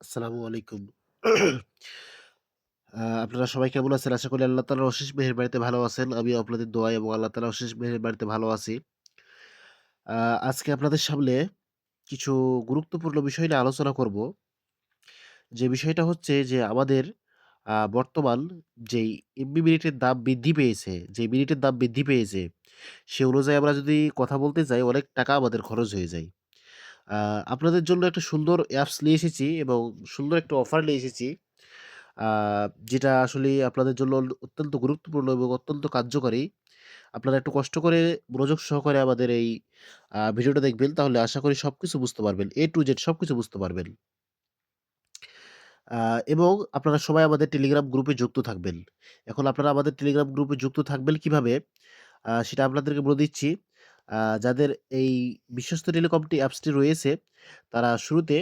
আসসালামু আলাইকুম। আপনারা সবাই কেমন আছেন? আশা করি আল্লাহ তাআলার অশেষ মেহের বাড়িতে ভালো আছেন। আমিও আপনাদের দোয়ায় এবং আল্লাহ তাআলার অশেষ মেহের বাড়িতে ভালো আছি। আজকে আপনাদের সামনে কিছু গুরুত্বপূর্ণ বিষয় নিয়ে আলোচনা করব। যে বিষয়টা হচ্ছে যে আমাদের বর্তমান যেই এমবি মিনিটের দাম বৃদ্ধি পেয়েছে, যে মিনিটের দাম বৃদ্ধি পেয়েছে, সে অনুযায়ী আমরা যদি কথা বলতে যাই অনেক টাকা আমাদের খরচ হয়ে যায়। আপনাদের জন্য একটা সুন্দর অ্যাপস নিয়ে এসেছি এবং সুন্দর একটা অফার নিয়ে এসেছি। যেটা আসলে আপনাদের জন্য অত্যন্ত গুরুত্বপূর্ণ এবং অত্যন্ত কার্যকরী। আপনারা একটু কষ্ট করে মনোযোগ সহকারে আমাদের এই ভিডিওটা দেখবেন, তাহলে আশা করি সব কিছু বুঝতে পারবেন। এ টু জেড সব কিছু বুঝতে পারবেন। এবং আপনারা সবাই আমাদের টেলিগ্রাম গ্রুপে যুক্ত থাকবেন। এখন আপনারা আমাদের টেলিগ্রাম গ্রুপে যুক্ত থাকবেন কীভাবে? সেটা আপনাদেরকে বলে দিচ্ছি। যাদের এই বিশ্বস্ত টেলিকমটি অ্যাপসটি রয়েছে, তারা শুরুতে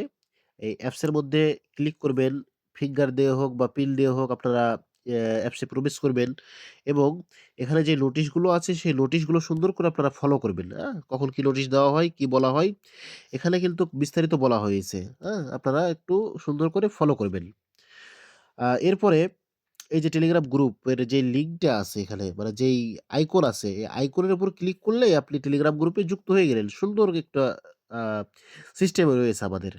এই অ্যাপসের মধ্যে ক্লিক করবেন। ফিঙ্গার দিয়ে হোক বা পিন দিয়ে হোক আপনারা অ্যাপসে প্রবেশ করবেন এবং এখানে যে নোটিশগুলো আছে সেই নোটিশগুলো সুন্দর করে আপনারা ফলো করবেন। হ্যাঁ কখন কি নোটিশ দেওয়া হয়, কি বলা হয়, এখানে কিন্তু বিস্তারিত বলা হয়েছে। হ্যাঁ আপনারা একটু সুন্দর করে ফলো করবেন। এরপরে এই যে টেলিগ্রাম গ্রুপের যে লিঙ্কটা আছে এখানে মানে যেই আইকন আছে, এই আইকনের উপর ক্লিক করলেই আপনি টেলিগ্রাম গ্রুপে যুক্ত হয়ে গেলেন। সুন্দর একটা সিস্টেম রয়েছে আমাদের।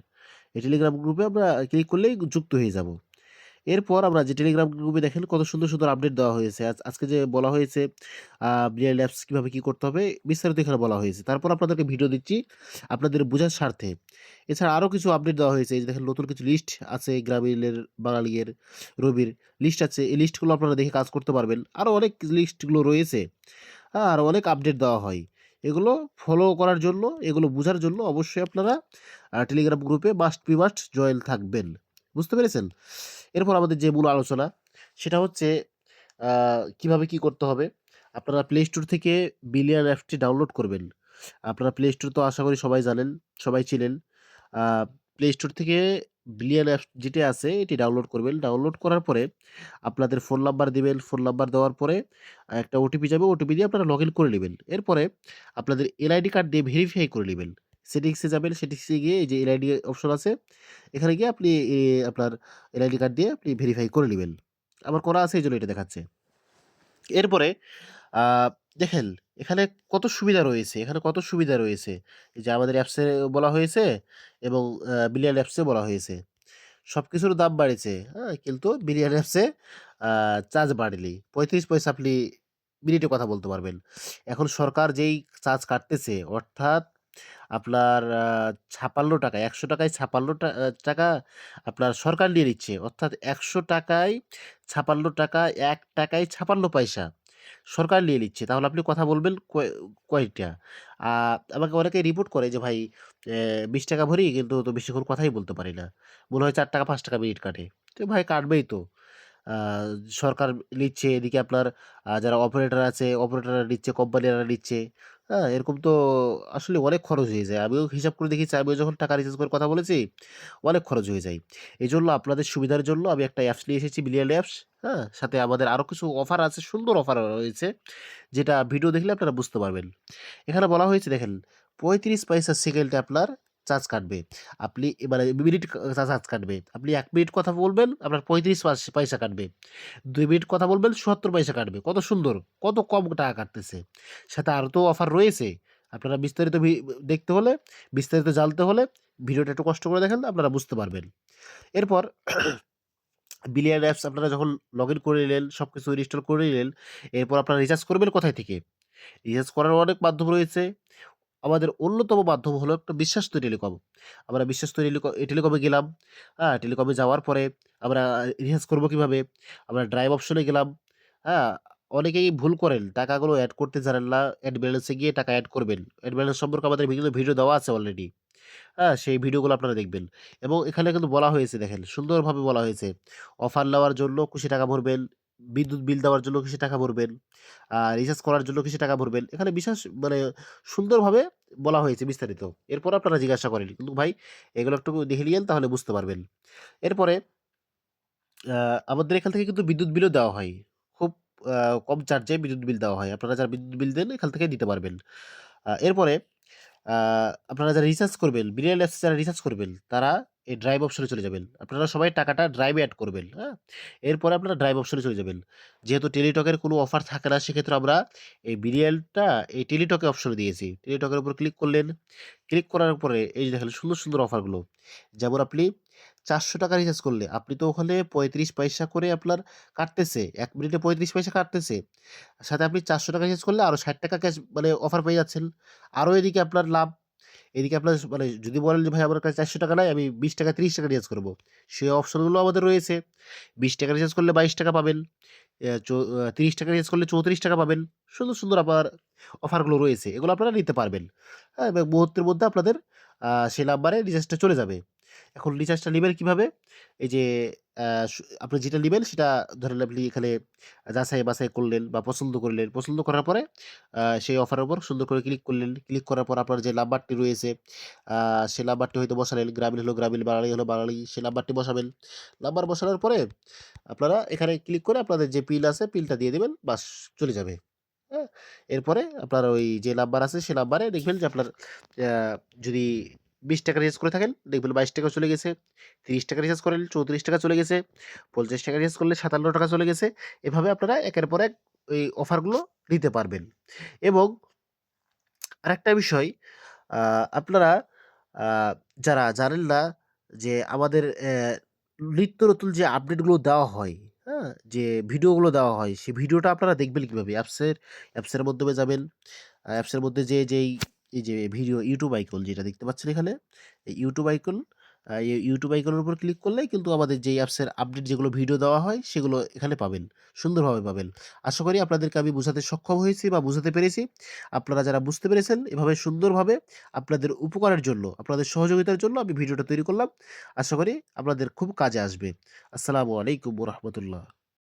এই টেলিগ্রাম গ্রুপে আমরা ক্লিক করলেই যুক্ত হয়ে যাব। এরপর আমরা যে টেলিগ্রাম গ্রুপে দেখেন কত সুন্দর, সুন্দর আপডেট দেওয়া হয়েছে। আজ আজকে যে বলা হয়েছে ব্রিয়াল অ্যাপস কীভাবে কি করতে হবে বিস্তারিত এখানে বলা হয়েছে। তারপর আপনাদেরকে ভিডিও দিচ্ছি আপনাদের বোঝার স্বার্থে। এছাড়া আরও কিছু আপডেট দেওয়া হয়েছে। এই যে দেখেন নতুন কিছু লিস্ট আছে গ্রামীণের, বাঙালির, রবির লিস্ট আছে। এই লিস্টগুলো আপনারা দেখে কাজ করতে পারবেন। আরও অনেক লিস্টগুলো রয়েছে। আরও অনেক আপডেট দেওয়া হয়। এগুলো ফলো করার জন্য, এগুলো বোঝার জন্য অবশ্যই আপনারা টেলিগ্রাম গ্রুপে মাস্ট বি মাস্ট জয়েন থাকবেন। বুঝতে পেরেছেন? এরপর আমাদের যে মূল আলোচনা সেটা হচ্ছে কীভাবে কি করতে হবে? আপনারা প্লে স্টোর থেকে বিলিয়ান অ্যাপটি ডাউনলোড করবেন। আপনারা প্লে স্টোর তো আশা করি সবাই জানেন, সবাই ছিলেন প্লে স্টোর থেকে বিলিয়ান অ্যাপস যেটি আছে এটি ডাউনলোড করবেন। ডাউনলোড করার পরে আপনাদের ফোন নাম্বার দিবেন। ফোন নাম্বার দেওয়ার পরে একটা ওটিপি যাবে। ওটিপি দিয়ে আপনারা লগইন করে নেবেন এরপরে আপনাদের এনআইডি কার্ড দিয়ে ভেরিফাই করে নিবেন। সেটিংসে যাবেন। সেটিংসে গিয়ে এই যে এনআইডি অপশন আছে। এখানে গিয়ে আপনি আপনার এনআইডি কার্ড দিয়ে আপনি ভেরিফাই করে নেবেন আমার করা আছে এই জন্য এটা দেখাচ্ছে। এরপরে দেখেন এখানে কত সুবিধা রয়েছে, এখানে কত সুবিধা রয়েছে। যে আমাদের অ্যাপসে বলা হয়েছে এবং বিলিয়ান অ্যাপসে বলা হয়েছে। সবকিছুর দাম বাড়েছে, হ্যাঁ? কিন্তু বিলিয়ান অ্যাপসে চার্জ বাড়লি পঁয়ত্রিশ পয়সা আপনি মিনিটে কথা বলতে পারবেন। এখন সরকার যেই চার্জ কাটতেছে অর্থাৎ আপনার আ ৳৫৬ ৳১০০ টাকায় ৳৫৬ টা টাকা আপনার সরকার নিয়ে নিচ্ছে। অর্থাৎ ৳১০০ য় ৳৫৬ ৳১ টাকায় ৫৬ পয়সা সরকার নিয়ে নিচ্ছে। তাহলে আপনি কথা বলবেন কয় কয়টা? আমাকে অনেকে রিপোর্ট করে যে ভাই বিশ টাকা ভরি কিন্তু তো বেশিক্ষণ কথাই বলতে পারি না। মনে হয় ৳৪ ৳৫ মিনিট কাটে। তো ভাই কাটবেই তো। সরকার নিচ্ছে এদিকে আপনার যারা অপারেটর আছে অপারেটররা নিচ্ছে, কোম্পানিরা নিচ্ছে। হ্যাঁ? এরকম তো আসলে অনেক খরচ হয়ে যায়। আমিও হিসাব করে দেখেছি আমিও যখন টাকা রিচার্জ করে কথা বলেছি, অনেক খরচ হয়ে যায়। এই জন্য আপনাদের সুবিধার জন্য আমি একটা অ্যাপস নিয়ে এসেছি বিলিয়ন অ্যাপস। হ্যাঁ? সাথে আমাদের আরও কিছু অফার আছে, সুন্দর অফার রয়েছে। যেটা ভিডিও দেখলে আপনারা বুঝতে পারবেন। এখানে বলা হয়েছে দেখেন ৩৫ পয়সা সেকেন্ডে আপনার চার্জ কাটবে। আপনি মানে মিনিট চার্জ কাটবে। আপনি এক মিনিট কথা বলবেন, আপনার ৩৫ পাস পয়সা কাটবে। দুই মিনিট কথা বলবেন, ৭৪ পয়সা কাটবে। কত সুন্দর! কত কম টাকা কাটতেছে। সাথে আরও তো অফার রয়েছে। আপনারা বিস্তারিত দেখতে হলে, বিস্তারিত জানতে হলে ভিডিওটা একটু কষ্ট করে দেখেন, আপনারা বুঝতে পারবেন। এরপর বিলিয়ন অ্যাপস আপনারা যখন লগ ইন করে নিলেন, সব কিছু ইনস্টল করে নিলেন, এরপর আপনারা রিচার্জ করবেন কোথায় থেকে? রিচার্জ করার অনেক মাধ্যম রয়েছে। আমাদের অন্যতম মাধ্যম হলো একটা বিশ্বাস্ত টেলিকম। আমরা বিশ্বাস্ত টেলিক টেলিকমে গেলাম। হ্যাঁ? টেলিকমে যাওয়ার পরে আমরা রিচার্জ করব কীভাবে? আমরা ড্রাইভ অপশনে গেলাম। হ্যাঁ? অনেকেই ভুল করেন। টাকাগুলো অ্যাড করতে জানেন না। অ্যাড ব্যালেন্সে গিয়ে টাকা অ্যাড করবেন। এড ব্যালেন্স সম্পর্কে আমাদের বিভিন্ন ভিডিও দেওয়া আছে অলরেডি। হ্যাঁ? সেই ভিডিওগুলো আপনারা দেখবেন। এবং এখানে কিন্তু বলা হয়েছে দেখেন সুন্দরভাবে বলা হয়েছে। অফার নেওয়ার জন্য কিছু টাকা ভরবেন, বিদ্যুৎ বিল দেওয়ার জন্য কিছু টাকা ভরবেন, রিচার্জ করার জন্য কিছু টাকা ভরবেন। এখানে বিশেষ মানে সুন্দরভাবে বলা হয়েছে বিস্তারিত। এরপর আপনারা জিজ্ঞাসা করেন। কিন্তু ভাই এগুলো একটু দেখে নিয়েন তাহলে বুঝতে পারবেন। এরপরে আমাদের এখান থেকে কিন্তু বিদ্যুৎ বিলও দেওয়া হয়। খুব কম চার্জে বিদ্যুৎ বিল দেওয়া হয়। আপনারা যারা বিদ্যুৎ বিল দেন এখান থেকে দিতে পারবেন। এরপরে আপনারা যারা রিচার্জ করবেন, বিলিয়ন অ্যাপস যারা রিচার্জ করবেন, তারা এই ড্রাইভ অপশনে চলে যাবেন। আপনারা সবাই টাকাটা ড্রাইভে অ্যাড করবেন, হ্যাঁ? এরপরে আপনারা ড্রাইভ অপশনে চলে যাবেন। যেহেতু টেলিটকের কোনো অফার থাকে না সেক্ষেত্রে আমরা এই বিরিয়ালটা এই টেলিটকে অপশনে দিয়েছি। টেলিটকের উপর ক্লিক করলেন। ক্লিক করার পরে এই যে দেখেন সুন্দর, সুন্দর অফারগুলো। যেমন আপনি ৳৪০০ রিচার্জ করলে আপনি তো ওখানে ৩৫ পয়সা করে আপনার কাটতেছে। এক মিনিটে ৩৫ পয়সা কাটতেছে। সাথে আপনি ৳৪০০ রিচার্জ করলে আরও ষাট টাকা ক্যাশ মানে অফার পেয়ে যাচ্ছেন। আরও এদিকে আপনার লাভ। এদিকে আপনার মানে যদি বলেন যে ভাই আমার কাছে ৳৪০০ নাই আমি ৳২০ ৳৩০ রিচার্জ করব সেই অপশনগুলো আমাদের রয়েছে। ৳২০ রিচার্জ করলে ৳২২ পাবেন। তিরিশ টাকা আ ৳৩০ রিচার্জ করলে ৳৩৪ পাবেন। সুন্দর, সুন্দর আপনার অফারগুলো রয়েছে। এগুলো আপনারা নিতে পারবেন। হ্যাঁ? এবং মুহূর্তের মধ্যে আপনাদের সেই নাম্বারে রিচার্জটা চলে যাবে। এখন রিচার্জটা নেবেন কীভাবে এই যে আপনি যেটা নেবেন সেটা ধরেন আপনি এখানে যাচাই-বাছাই করলেন বা পছন্দ করলেন। পছন্দ করার পরে সেই অফারের উপর সুন্দর করে ক্লিক করলেন। ক্লিক করার পর আপনার যে নাম্বারটি রয়েছে সেই নাম্বারটি হয়তো বসালেন। গ্রামীণ হলো গ্রামীণ, বাঙালি হলো বাঙালি সেই নাম্বারটি বসাবেন। নাম্বার বসানোর পরে আপনারা এখানে ক্লিক করে আপনাদের যে পিল আছে পিলটা দিয়ে দেবেন বাস চলে যাবে। হ্যাঁ? এরপরে আপনার ওই যে নাম্বার আছে সে নাম্বারে দেখবেন যে আপনার আ যদি ৳২০ রিচার্জ করে থাকেন দেখবেন ৳২২ চলে গেছে। ৳৩০ রিচার্জ করেন ৳৩৪ চলে গেছে। ৳৫০ রিচার্জ করলে ৳৫৭ চলে গেছে। এভাবে আপনারা একের পর এক ওই অফারগুলো নিতে পারবেন। এবং আরেকটা বিষয় আপনারা যারা জানেন না যে আমাদের নিত্য নতুন যে আপডেটগুলো দেওয়া হয়, হ্যাঁ? যে ভিডিওগুলো দেওয়া হয় সেই ভিডিওটা আপনারা দেখবেন কীভাবে অ্যাপসের অ্যাপসের মাধ্যমে যাবেন। অ্যাপসের মধ্যে যে যেই এই যে ভিডিও ইউটিউব আইকন যেটা দেখতে পাচ্ছেন এখানে, এই ইউটিউব আইকন এই ইউটিউব আইকনের উপর ক্লিক করলেই কিন্তু আমাদের যেই অ্যাপসের আপডেট যেগুলো ভিডিও দেওয়া হয় সেগুলো এখানে পাবেন। সুন্দরভাবে পাবেন। আশা করি আপনাদেরকে আমি বোঝাতে সক্ষম হয়েছি বা বুঝাতে পেরেছি। আপনারা যারা বুঝতে পেরেছেন এভাবে সুন্দরভাবে আপনাদের উপকারের জন্য, আপনাদের সহযোগিতার জন্য আমি ভিডিওটা তৈরি করলাম। আশা করি আপনাদের খুব কাজে আসবে। আসসালামু আলাইকুম রাহমাতুল্লাহ।